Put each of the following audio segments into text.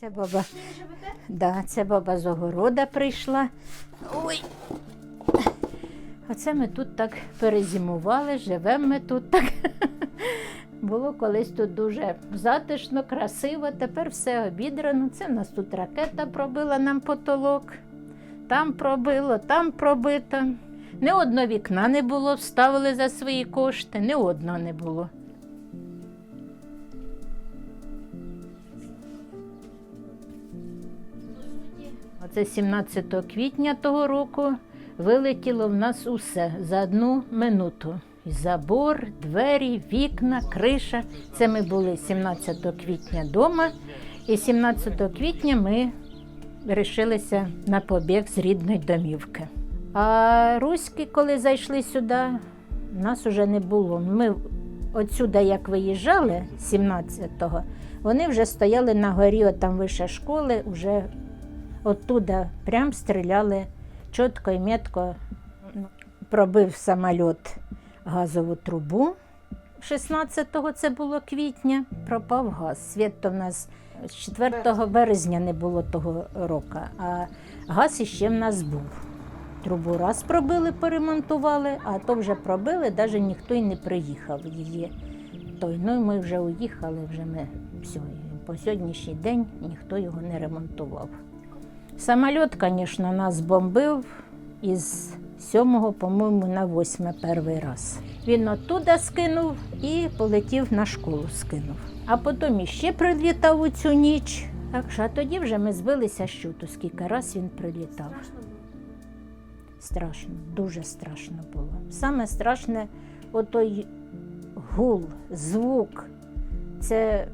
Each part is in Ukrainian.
Це баба. Да, це баба з огорода прийшла. Ой. Оце ми тут так перезимували, живемо ми тут так. Було колись тут дуже затишно, красиво, тепер все обідрано. Це в нас тут ракета пробила нам потолок, там пробило, там пробито. Не одного вікна не було, вставили за свої кошти, не одного не було. Оце 17 квітня того року вилетіло в нас усе за одну минуту. Забор, двері, вікна, криша. Це ми були 17 квітня вдома. І 17 квітня ми вирішилися на побіг з рідної домівки. А руські, коли зайшли сюди, нас уже не було. Ми отсюди, як виїжджали 17-го, вони вже стояли на горі, там вище школи, вже оттуда прям стріляли чітко і метко. Пробив самоліт газову трубу. 16-го це було квітня, пропав газ. Світ в нас з 4 березня не було того року, а газ іще в нас був. Трубу раз пробили, поремонтували, а то вже пробили, навіть ніхто й не приїхав її. Той, ну і ми вже уїхали, вже ми все. По сьогоднішній день ніхто його не ремонтував. Самоліт, звісно, нас бомбив із 7, по-моєму, на 8 перший раз. Він оттуда скинув і полетів на школу скинув. А потім іще прилітав у цю ніч. Так що а тоді вже ми збилися з щуту, скільки раз він прилітав. Страшно, дуже страшно було. Саме страшне отой гул, звук. Це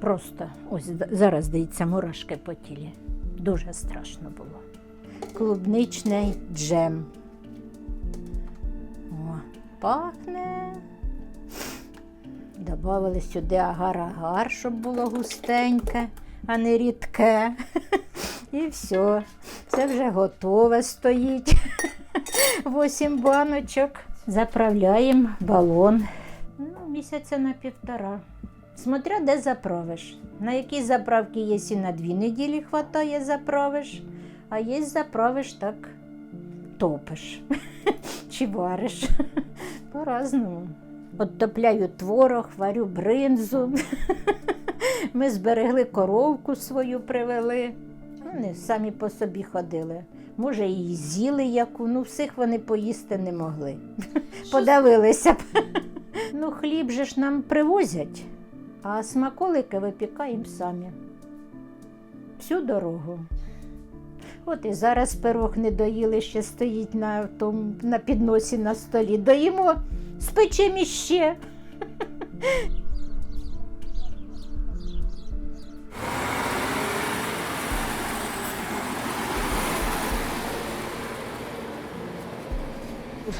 просто ось зараз дається мурашки по тілі. Дуже страшно було. Клубничний джем. О, пахне. Добавили сюди агар-агар, щоб було густеньке, а не рідке. І все. Це вже готове стоїть. Вісім баночок. Заправляємо балон. Ну, місяця на півтора. Смотря де заправиш. На якій заправці є і на дві неділі хватає, заправиш, а є заправиш так топиш чи вариш. По-разному. Оттопляю творог, варю бринзу. Ми зберегли коровку свою привели. Вони самі по собі ходили. Може, і з'їли яку, ну всіх вони поїсти не могли. Подавилися б. Ну, хліб же ж нам привозять, а смаколики випікаємо самі. Всю дорогу. От і зараз пирог не доїли, ще стоїть на, тому, на підносі на столі. Доїмо, спечемо іще.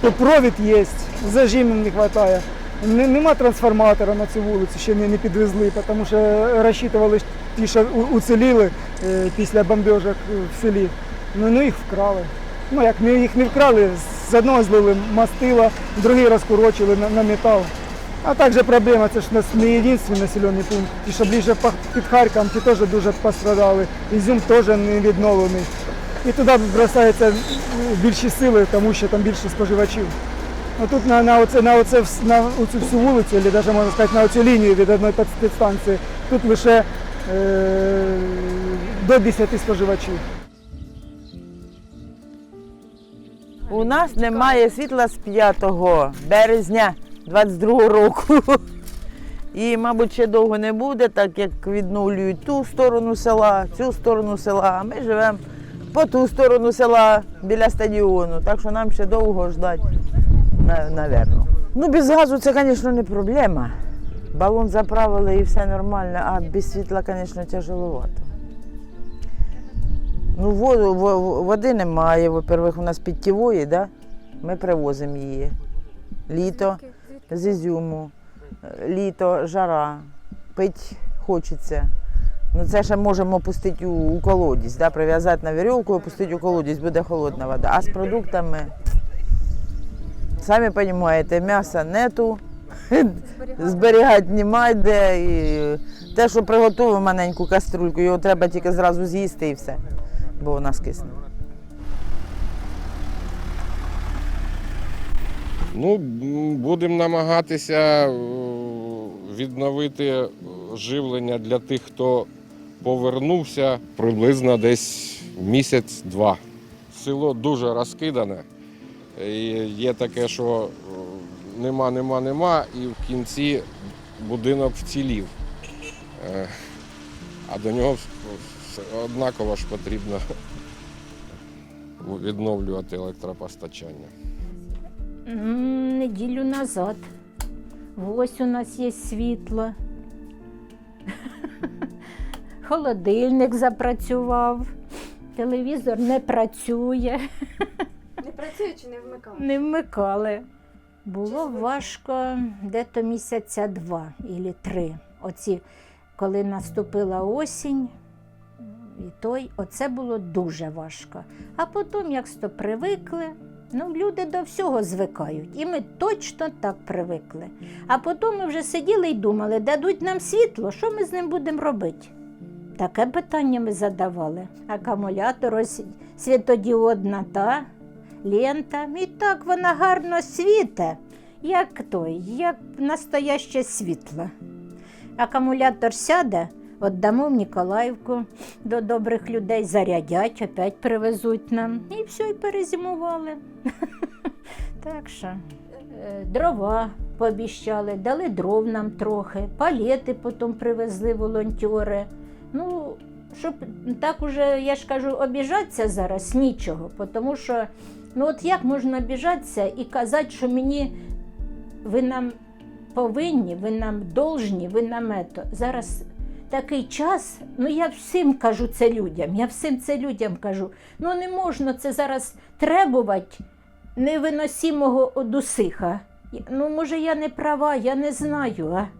То провід є, зажимів не вистачає. Не- Нема трансформатора на цю вулицю, ще не, підвезли, тому що розчитували ті, що уціліли е, після бомбежок в селі. Ну, ну їх вкрали. Ну як не їх не вкрали, з одного злили мастила, другий розкорочили на, метал. А також проблема, це ж у нас не єдиний населений пункт. Ті, що ближче під Харковом, ті теж дуже пострадали. Ізюм теж не відновлений. І туди бросаються більші сили, тому що там більше споживачів. Ну, тут на, на, оце, на, оце, на оцю всю вулицю, або навіть можна сказати, на оцю лінію від одної підстанції, тут лише е, до 10 споживачів. У нас немає світла з 5 березня 22 року. І, мабуть, ще довго не буде, так як відновлюють ту сторону села, цю сторону села. А ми живемо по ту сторону села біля стадіону. Так що нам ще довго ждати, на- Ну, без газу це, звісно, не проблема. Балон заправили і все нормально, а без світла, звісно, тяжеловато. Ну, воду, во- води немає. Во-первых, у нас питтєвої, да? ми привозимо її. Літо з ізюму, літо, жара, пить хочеться. Ну, це ще можемо пустити у, колодязь, да? прив'язати на вірьовку і пустити у колодязь, буде холодна вода. А з продуктами, самі розумієте, м'яса нету, зберігати немає де. І те, що приготував маленьку каструльку, його треба тільки зразу з'їсти і все, бо вона скисне. Ну, будемо намагатися е, відновити живлення для тих, хто повернувся приблизно десь місяць-два. Село дуже розкидане. І є таке, що е, нема, нема, нема, і в кінці будинок вцілів. Е, А до нього однаково ж потрібно відновлювати електропостачання. Неділю назад. Ось у нас є світло. Холодильник запрацював, телевізор не працює, Не не вмикав? не вмикали. Було важко дето місяця два або три. Оці, коли наступила осінь, і той, оце було дуже важко. А потім, як сто привикли, ну люди до всього звикають. І ми точно так привикли. А потім ми вже сиділи і думали, дадуть нам світло, що ми з ним будемо робити? Таке питання ми задавали. Акумулятор ось світодіодна та лента. І так вона гарно світе, як той, як настояще світло. Акумулятор сяде, віддамо в Ніколаївку до добрих людей, зарядять, опять привезуть нам. І все, і перезимували. Так що е, дрова пообіщали, дали дров нам трохи, палети потім привезли волонтери. Ну, щоб так уже, я ж кажу, обіжатися зараз нічого, тому що ну от як можна обіжатися і казати, що мені ви нам повинні, ви нам должні, ви нам ето. Зараз такий час, ну я всім кажу це людям, я всім це людям кажу. Ну не можна це зараз требувати невиносимого од усиха. Ну, може, я не права, я не знаю, а